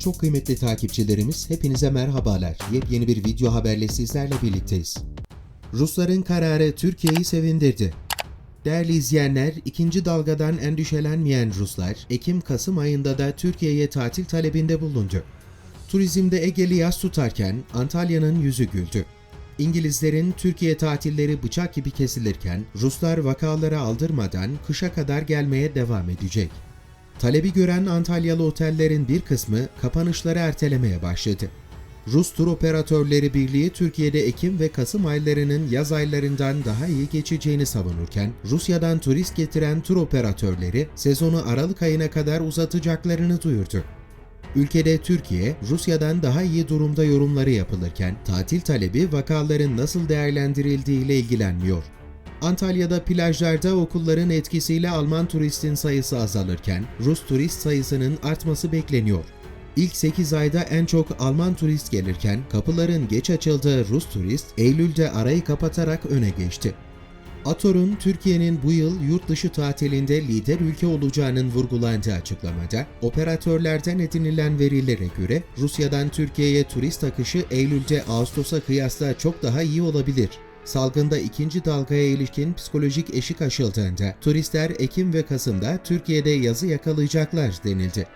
çok kıymetli takipçilerimiz, hepinize merhabalar. Yepyeni bir video haberle sizlerle birlikteyiz. Rusların kararı Türkiye'yi sevindirdi. Değerli izleyenler, ikinci dalgadan endişelenmeyen Ruslar, Ekim-Kasım ayında da Türkiye'ye tatil talebinde bulundu. Turizmde Ege'li yaz tutarken Antalya'nın yüzü güldü. İngilizlerin Türkiye tatilleri bıçak gibi kesilirken Ruslar vakaları aldırmadan kışa kadar gelmeye devam edecek. Talebi gören Antalyalı otellerin bir kısmı kapanışları ertelemeye başladı. Rus Tur Operatörleri Birliği Türkiye'de Ekim ve Kasım aylarının yaz aylarından daha iyi geçeceğini savunurken, Rusya'dan turist getiren tur operatörleri sezonu Aralık ayına kadar uzatacaklarını duyurdu. Ülkede Türkiye, Rusya'dan daha iyi durumda yorumları yapılırken, tatil talebi vakaların nasıl değerlendirildiği ile ilgilenmiyor. Antalya'da plajlarda okulların etkisiyle Alman turistin sayısı azalırken, Rus turist sayısının artması bekleniyor. İlk 8 ayda en çok Alman turist gelirken, kapıların geç açıldığı Rus turist, Eylül'de arayı kapatarak öne geçti. Ator'un Türkiye'nin bu yıl yurt dışı tatilinde lider ülke olacağının vurgulandığı açıklamada, operatörlerden edinilen verilere göre Rusya'dan Türkiye'ye turist akışı Eylül'de Ağustos'a kıyasla çok daha iyi olabilir. Salgında ikinci dalgaya ilişkin psikolojik eşik aşıldığında turistler Ekim ve Kasım'da Türkiye'de yazı yakalayacaklar denildi.